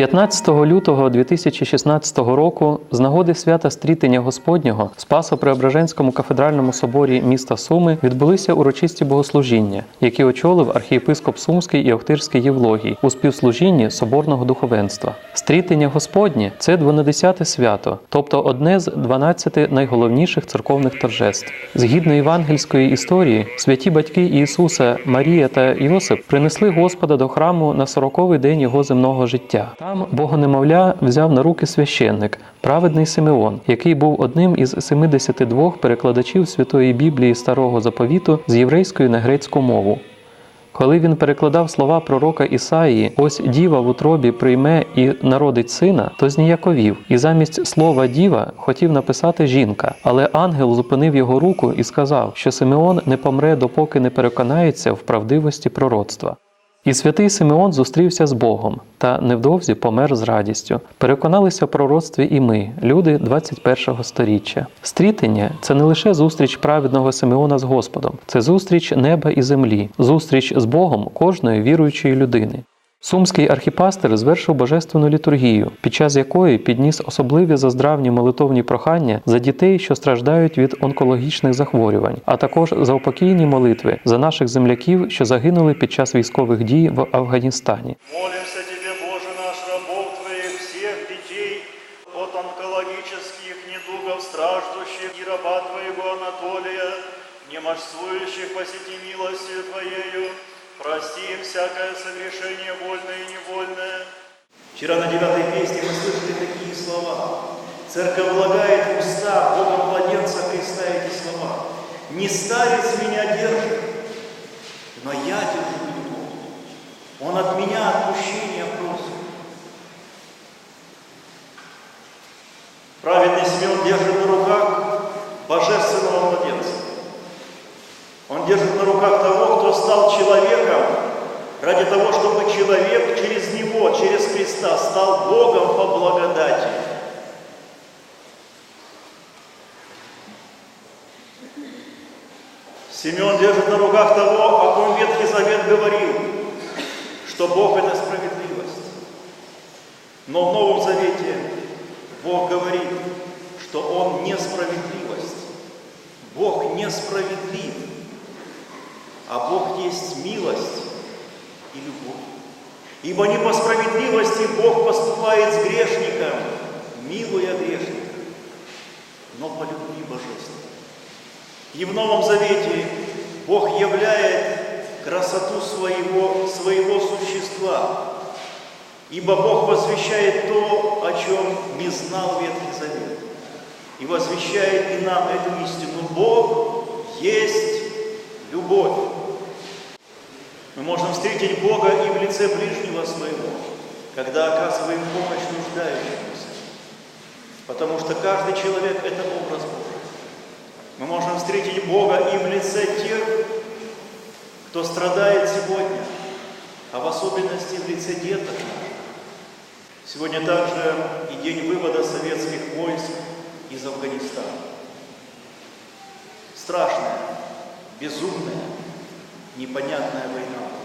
15 лютого 2016 року з нагоди свята стрітення Господнього в Спасо-Преображенському кафедральному соборі міста Суми відбулися урочисті богослужіння, які очолив архієпископ Сумський і Охтирський Євлогій у співслужінні соборного духовенства. Стрітення Господнє це двонадесяте свято, тобто одне з 12 найголовніших церковних торжеств. Згідно євангельської історії, святі батьки Ісуса, Марія та Йосип принесли Господа до храму на сороковий день його земного життя. Там Богонемовля взяв на руки священник, праведний Симеон, який був одним із 72 перекладачів Святої Біблії Старого Заповіту з єврейської на грецьку мову. Коли він перекладав слова пророка Ісаїї, ось діва в утробі прийме і народить сина, то зніяковів, і замість слова діва хотів написати жінка. Але ангел зупинив його руку і сказав, що Симеон не помре, допоки не переконається в правдивості пророцтва. І святий Симеон зустрівся з Богом та невдовзі помер з радістю. Переконалися в пророцтві і ми, люди 21-го сторіччя. Стрітення це не лише зустріч праведного Симеона з Господом, це зустріч неба і землі, зустріч з Богом кожної віруючої людини. Сумський архіпастер звершив божественну літургію, під час якої підніс особливі заздравні молитовні прохання за дітей, що страждають від онкологічних захворювань, а також за упокійні молитви за наших земляків, що загинули під час військових дій в Афганістані. Молимся Тебе, Боже наш, рабов Твоих, всех детей от онкологических недугов страждущих и раба Твоего Анатолия, немощствующих посети милостью Твоею, прости всякое согрешение вольное и невольное. Вчера на девятой песне мы слышали такие слова. Церковь влагает уста Бога младенца Христа эти слова. Не старец меня держит, но я держу его. Он от меня отпущения просит. Праведный Симеон держит на руках божественного младенца. Он держит на руках того, стал человеком, ради того, чтобы человек через него, через Христа, стал Богом по благодати. Симеон держит на руках того, о ком Ветхий Завет говорил, что Бог – это справедливость. Но в Новом Завете Бог говорит, что Он несправедливость. Бог несправедлив, а Бог есть милость и любовь. Ибо не по справедливости Бог поступает с грешником, милуя грешника, но по любви божественной. И в Новом Завете Бог являет красоту своего, своего существа, ибо Бог возвещает то, о чем не знал Ветхий Завет, и возвещает и нам эту истину. Бог есть любовь. Мы можем встретить Бога и в лице ближнего своего, когда оказываем помощь нуждающимся, потому что каждый человек – это образ Божий. Мы можем встретить Бога и в лице тех, кто страдает сегодня, а в особенности в лице деток. Сегодня также и день вывода советских войск из Афганистана. Страшная, безумная, непонятная война.